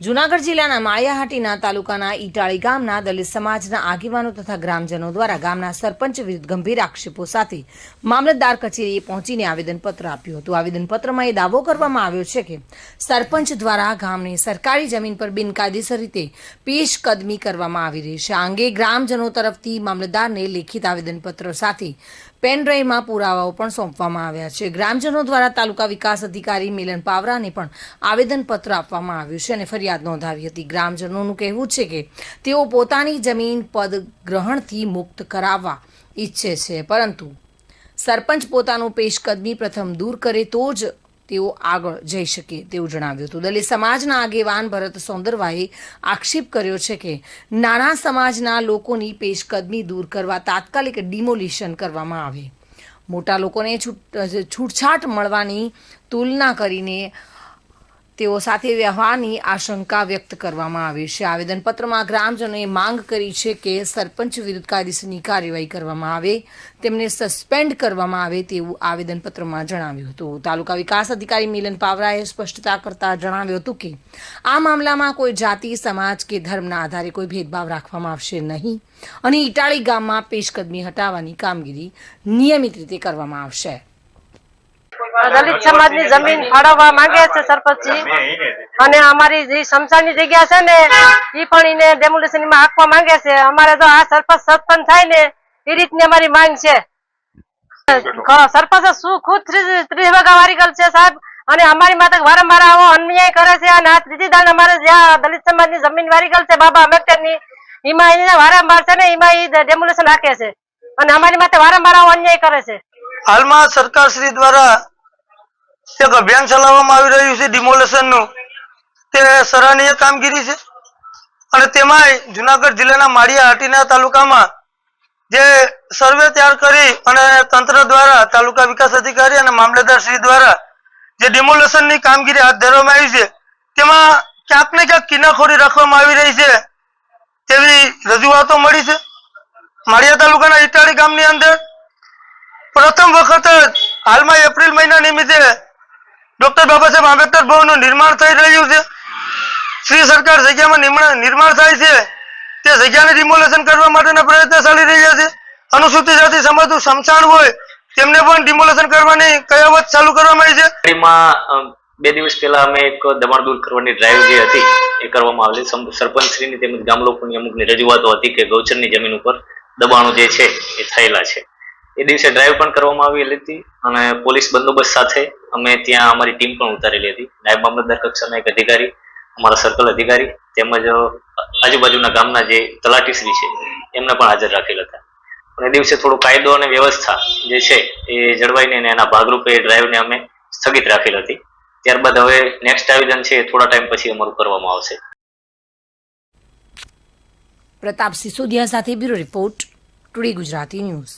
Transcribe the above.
જૂનાગઢ જિલ્લાના માળિયાહાટીના તાલુકાના ઈટાળી ગામના દલિત સમાજના આગેવાનો તથા ગ્રામજનો દ્વારા ગામના સરપંચ વિરુદ્ધ ગંભીર આક્ષેપો સાથે મામલતદાર કચેરીએ પહોંચીને આવેદનપત્ર આપ્યું હતું. આવેદનપત્રમાં એ દાવો કરવામાં આવ્યો છે કે સરપંચ દ્વારા ગામની સરકારી જમીન પર બિનકાયદેસર રીતે પેશકદમી કરવામાં આવી રહી છે. આ અંગે ગ્રામજનો તરફથી મામલતદારને લેખિત આવેદનપત્ર સાથે પેનડ્રાઈવમાં પુરાવાઓ પણ સોંપવામાં આવ્યા છે. ગ્રામજનો દ્વારા તાલુકા વિકાસ અધિકારી મિલન પાવરાને પણ આવેદનપત્ર આપવામાં આવ્યું છે અને ફરિયાદ નોંધાવી હતી. ગ્રામજનોનું કહેવું છે કે તેઓ પોતાની જમીન પદ ગ્રહણથી મુક્ત કરાવવા ઈચ્છે છે. પરંતુ સરપંચ પોતાનું પેશકદમી પ્રથમ દૂર કરે તો જ તેઓ આગળ જઈ શકે તેવું જણાવ્યું હતું. દલિત સમાજના આગેવાન ભરત સૌંદરવાએ આક્ષેપ કર્યો છે કે નાના સમાજના લોકોની પેશકદમી દૂર કરવા તાત્કાલિક ડિમોલિશન કરવામાં આવે. મોટા લોકોને છૂટછાટ મળવાની તુલના કરીને તેઓ સાથે વ્યવહારની આશંકા વ્યક્ત કરવામાં આવી છે. આવેદનપત્રમાં ગ્રામજનોએ માંગ કરી છે કે સરપંચ વિરુદ્ધ કાયદેસરની કાર્યવાહી કરવામાં આવે, તેમને સસ્પેન્ડ કરવામાં આવે તેવું આવેદનપત્રમાં જણાવ્યું હતું. તાલુકા વિકાસ અધિકારી મિલન પાવરાએ સ્પષ્ટતા કરતા જણાવ્યું હતું કે, આ મામલામાં કોઈ જાતિ, સમાજ કે ધર્મના આધારે કોઈ ભેદભાવ રાખવામાં આવશે નહીં અને ઇટાળી ગામમાં પેશકદમી હટાવવાની કામગીરી નિયમિત રીતે કરવામાં આવશે. દલિત સમાજની જમીન ફાળવવા માંગે છે સરપંચજી. અને અમારી જે શમશાનની જગ્યા છે ને એ પણ એને ડેમોલેશનમાં આપવા માંગે છે. અમારે જો આ સરપંચ સરપંચ થાય ને એ રીતની અમારી માંગ છે. સરપંચ શું ખુદ ત્રીસ ત્રીસ વારી છે સાહેબ? અને અમારી માથે વારંવાર આવો અન્યાય કરે છે. અને આ ત્રીજી દાન અમારે જ્યાં દલિત સમાજની જમીન વારીગલ છે બાબા આંબેડકરની એમાં એને વારંવાર છે ને, એમાં એ ડેમોલેશન રાખે છે. અને અમારી માથે વારંવાર આવો અન્યાય કરે છે. હાલમાં સરકાર શ્રી દ્વારા એક અભિયાન ચલાવવામાં આવી રહ્યું છે ડિમોલેશનનું. તે સરાહનીય કામગીરી છે. અને તેમાંય જુનાગઢ જિલ્લાના માળિયા હાટીના તાલુકામાં જે સર્વે તૈયાર કરી અને તંત્ર દ્વારા તાલુકા વિકાસ અધિકારી અને મામલેદાર શ્રી દ્વારા જે ડિમોલેશનની કામગીરી હાથ ધરવામાં આવી છે, તેમાં ક્યાંક ને ક્યાંક કિનાખોરી રાખવામાં આવી રહી છે તેવી રજૂઆતો મળી છે. માળિયા તાલુકાના ઇટાળી ગામની અંદર પ્રથમ વખત હાલમાં એપ્રિલ મહિના નિમિત્તે ડોક્ટર બાબા સાહેબ આંબેડકર ભવનનું નિર્માણ થઈ રહ્યું છે. શ્રી સરકાર જગ્યામાં નિર્માણ થાય છે. તે જગ્યાને ડિમોલેશન કરવા માટેના પ્રયત્ન ચાલી રહ્યા છે. અનુસૂચિત જાતિ સમાજનું સમસાણ હોય, તેમને પણ ડિમોલેશન કરવાની કયાવત ચાલુ કરવામાં આવી છે. બે દિવસ પહેલા અમે એક દબાણ દૂર કરવાની ડ્રાઈવ જે હતી, એ કરવામાં આવેલી. સરપંચ સરપંચશ્રીની તેમજ ગામ લોકોની અમુકની રજૂઆતો હતી કે ગૌચરની જમીન ઉપર દબાણો જે છે, એ થયેલા છે. એ દિવસે ડ્રાઈવ પણ કરવામાં આવેલી હતી અને પોલીસ બંદોબસ્ત સાથે અમે ત્યાં અમારી ટીમ પણ ઉતારેલી હતી. નાયબ મામલતદાર કક્ષાના એક અધિકારી, અમારા સર્કલ અધિકારી તેમજ આજુબાજુના ગામના જે તલાટીશ્રી છે, એમને પણ હાજર રાખેલ હતા. અને દિવસે થોડો કાયદો અને વ્યવસ્થા જે છે એ જળવાઈને એના ભાગરૂપે એ ડ્રાઈવને અમે સ્થગિત રાખેલ હતી. ત્યારબાદ હવે નેક્સ્ટ આયોજન છે થોડા ટાઈમ પછી અમારું કરવામાં આવશે. પ્રતાપ સિસોદિયા સાથે bureau report, today Gujarati news.